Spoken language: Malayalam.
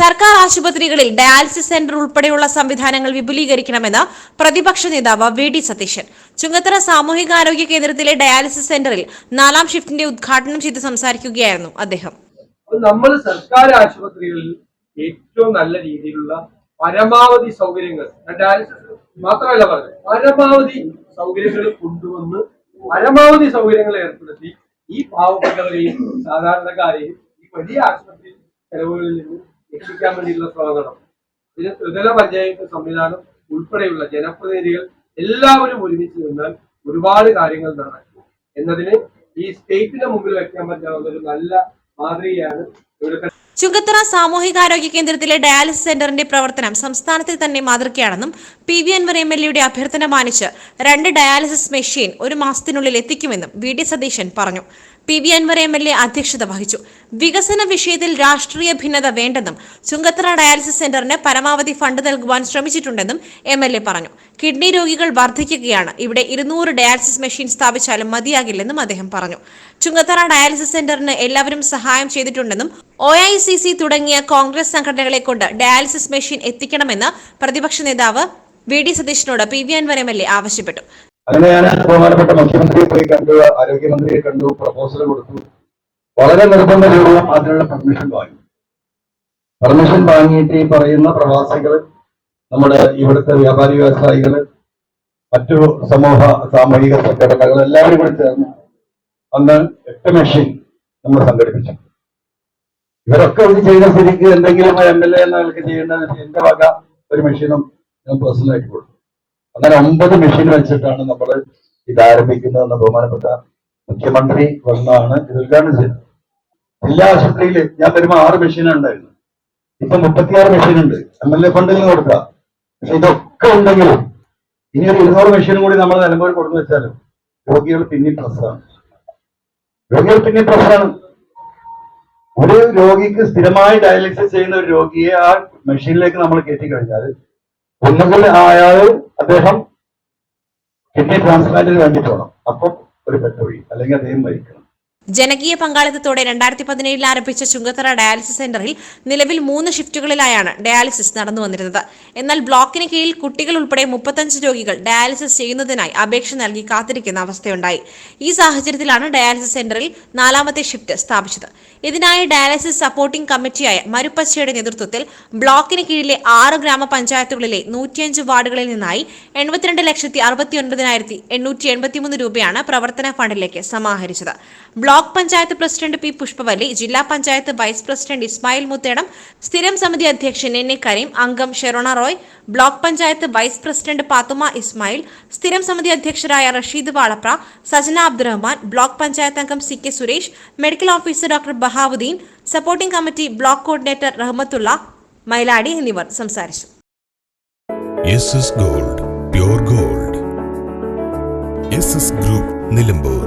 സർക്കാർ ആശുപത്രികളിൽ ഡയാലിസിസ് സെന്റർ ഉൾപ്പെടെയുള്ള സംവിധാനങ്ങൾ വിപുലീകരിക്കണമെന്ന് പ്രതിപക്ഷ നേതാവ് വി ഡി സതീശൻ. ചുങ്കത്തറ സാമൂഹികാരോഗ്യ കേന്ദ്രത്തിലെ ഡയാലിസിസ് സെന്ററിൽ നാലാം ഷിഫ്റ്റിന്റെ ഉദ്ഘാടനം ചെയ്ത് സംസാരിക്കുകയായിരുന്നു അദ്ദേഹം. നമ്മൾ സർക്കാർ ആശുപത്രികളിൽ ഏറ്റവും നല്ല രീതിയിലുള്ള പരമാവധി സൗകര്യങ്ങൾ ഡയാലിസിസ് മാത്രമല്ല പരമാവധി സൗകര്യങ്ങൾ കൊണ്ടുവന്ന് പരമാവധി സൗകര്യങ്ങൾ ഏർപ്പെടുത്തി ഈ പാവപ്പെട്ടവരെയും സാധാരണക്കാരെയും ഈ വലിയ ആശുപത്രി ചെലവുകളിൽ നിന്ന് രക്ഷിക്കാൻ വേണ്ടിയിട്ടുള്ള ശ്രമം നടത്തും ഇതിന് ത്രിതല പഞ്ചായത്ത് സംവിധാനം ഉൾപ്പെടെയുള്ള ജനപ്രതിനിധികൾ എല്ലാവരും ഒരുമിച്ച് നിന്നാൽ ഒരുപാട് കാര്യങ്ങൾ നടക്കും. എന്നതിന് ഈ സ്റ്റേറ്റിന്റെ മുമ്പിൽ വെക്കാൻ പറ്റാവുന്ന ഒരു നല്ല മാതൃകയാണ് ഇവിടുത്തെ ചുങ്കത്തറ സാമൂഹികാരോഗ്യ കേന്ദ്രത്തിലെ ഡയാലിസിസ് സെന്ററിന്റെ പ്രവർത്തനം സംസ്ഥാനത്തിൽ തന്നെ മാതൃകയാണെന്നും P V Anwar M L എയുടെ അഭ്യർത്ഥന മാനിച്ച് രണ്ട് ഡയാലിസിസ് മെഷീൻ ഒരു മാസത്തിനുള്ളിൽ എത്തിക്കുമെന്നും വി ഡി സതീശൻ പറഞ്ഞു. P V Anwar M L A അധ്യക്ഷത വഹിച്ചു. വികസന വിഷയത്തിൽ രാഷ്ട്രീയ ഭിന്നത വേണ്ടെന്നും ചുങ്കത്തറ ഡയാലിസിസ് സെന്ററിന് പരമാവധി ഫണ്ട് നൽകുവാൻ ശ്രമിച്ചിട്ടുണ്ടെന്നും എം എൽ എ പറഞ്ഞു. കിഡ്നി രോഗികൾ വർദ്ധിക്കുകയാണ് ഇവിടെ ഇരുന്നൂറ് ഡയാലിസിസ് മെഷീൻ സ്ഥാപിച്ചാലും മതിയാകില്ലെന്നും അദ്ദേഹം പറഞ്ഞു. ചുങ്കത്തറ ഡയാലിസിസ് സെന്ററിന് എല്ലാവരും സഹായം ചെയ്തിട്ടുണ്ടെന്നും ഒ ഐ സി സി തുടങ്ങിയ കോൺഗ്രസ് സംഘടനകളെ കൊണ്ട് ഡയാലിസിസ് മെഷീൻ എത്തിക്കണമെന്ന് പ്രതിപക്ഷ നേതാവ് V D സതീഷിനോട് P V Anwar M L A ആവശ്യപ്പെട്ടു. അങ്ങനെ ഞാൻ ബഹുമാനപ്പെട്ട മുഖ്യമന്ത്രിയെ പോയി കണ്ടു ആരോഗ്യമന്ത്രിയെ കണ്ടു പ്രപ്പോസൽ കൊടുത്തു. വളരെ നിർബന്ധപൂർവം അതിനുള്ള പെർമിഷൻ വാങ്ങി. പെർമിഷൻ വാങ്ങിയിട്ട് ഈ പറയുന്ന പ്രവാസികൾ നമ്മുടെ ഇവിടുത്തെ വ്യാപാരി വ്യവസായികൾ മറ്റു സമൂഹ സാമൂഹിക സംഘടനകൾ എല്ലാവരും കൂടി ചേർന്ന് അന്ന് എട്ട് മെഷീൻ നമ്മൾ സംഘടിപ്പിച്ചു. ഇവരൊക്കെ ഇത് ചെയ്ത സ്ഥിതിക്ക് എന്തെങ്കിലും എം എൽ എ എന്ന ചെയ്യേണ്ട എന്റെ വക ഒരു മെഷീനും ഞാൻ പേഴ്സണലായിട്ട് കൊടുത്തു. അങ്ങനെ ഒമ്പത് മെഷീൻ വെച്ചിട്ടാണ് നമ്മൾ ഇത് ആരംഭിക്കുന്നതെന്ന് ബഹുമാനപ്പെട്ട മുഖ്യമന്ത്രി വന്നാണ് ഇത് ഉദ്ഘാടനം ചെയ്തത്. ജില്ലാ ആശുപത്രിയിൽ ഞാൻ വരുമ്പോൾ ആറ് മെഷീനാണ് ഉണ്ടായിരുന്നു ഇപ്പൊ മുപ്പത്തിയാറ് മെഷീൻ ഉണ്ട്. എം എൽ എ ഫണ്ടിൽ നിന്ന് കൊടുക്കുക. പക്ഷെ ഇതൊക്കെ ഉണ്ടെങ്കിലും ഇനി ഒരു ഇരുന്നൂറ് മെഷീനും കൂടി നമ്മൾ നിലമ്പൂർ കൊടുത്തു വെച്ചാലും രോഗികൾ പിന്നെയും പ്രശ്നമാണ്. രോഗികൾ പിന്നെയും പ്രശ്നമാണ്. ഒരു രോഗിക്ക് സ്ഥിരമായി ഡയാലിസിസ് ചെയ്യുന്ന ഒരു രോഗിയെ ആ മെഷീനിലേക്ക് നമ്മൾ കയറ്റി കഴിഞ്ഞാൽ ഒന്നുകിൽ അയാൾ അദ്ദേഹം കിഡ്നി ട്രാൻസ്പ്ലാന്റിന് വേണ്ടിയിട്ട് പോകണം അപ്പം ഒരു പെട്ടൊഴി അല്ലെങ്കിൽ അദ്ദേഹം മരിക്കണം. ജനകീയ പങ്കാളിത്തത്തോടെ രണ്ടായിരത്തി പതിനേഴിൽ ആരംഭിച്ച ചുങ്കത്തറ ഡയാലിസിസ് സെന്ററിൽ നിലവിൽ മൂന്ന് ഷിഫ്റ്റുകളിലായാണ് ഡയാലിസിസ് നടന്നു വന്നിരുന്നത്. എന്നാൽ ബ്ലോക്കിന് കീഴിൽ കുട്ടികൾ ഉൾപ്പെടെ മുപ്പത്തഞ്ച് രോഗികൾ ഡയാലിസിസ് ചെയ്യുന്നതിനായി അപേക്ഷ നൽകി കാത്തിരിക്കുന്ന അവസ്ഥയുണ്ടായി. ഈ സാഹചര്യത്തിലാണ് ഡയാലിസിസ് സെന്ററിൽ നാലാമത്തെ ഷിഫ്റ്റ് സ്ഥാപിച്ചത്. ഇതിനായി ഡയാലിസിസ് സപ്പോർട്ടിംഗ് കമ്മിറ്റിയായ മരുപ്പച്ചയുടെ നേതൃത്വത്തിൽ ബ്ലോക്കിന് കീഴിലെ ആറ് ഗ്രാമപഞ്ചായത്തുകളിലെ നൂറ്റിയഞ്ച് വാർഡുകളിൽ നിന്നായി എൺപത്തിരണ്ട് ലക്ഷത്തി അറുപത്തി ഒൻപതിനായിരത്തി എണ്ണൂറ്റി എൺപത്തിമൂന്ന് രൂപയാണ് പ്രവർത്തന ഫണ്ടിലേക്ക് സമാഹരിച്ചത്. Block panchayat president P Pushpavalli ജില്ലാ പഞ്ചായത്ത് വൈസ് പ്രസിഡന്റ് ഇസ്മായിൽ മുത്തേടം സ്ഥിരം സമിതി അധ്യക്ഷൻ എൻ എ കരീം അംഗം Sherona Roy block panchayat vice president Pathuma Ismail സ്ഥിരം സമിതി അധ്യക്ഷരായ റഷീദ് വാളപ്ര സജന അബ്ദുറഹ്മാൻ ബ്ലോക്ക് പഞ്ചായത്ത് അംഗം C K Suresh medical officer doctor Bahavuddin supporting committee block coordinator Rahmathulla Mailadi എന്നിവർ സംസാരിച്ചു. Gold pure gold group Nilambur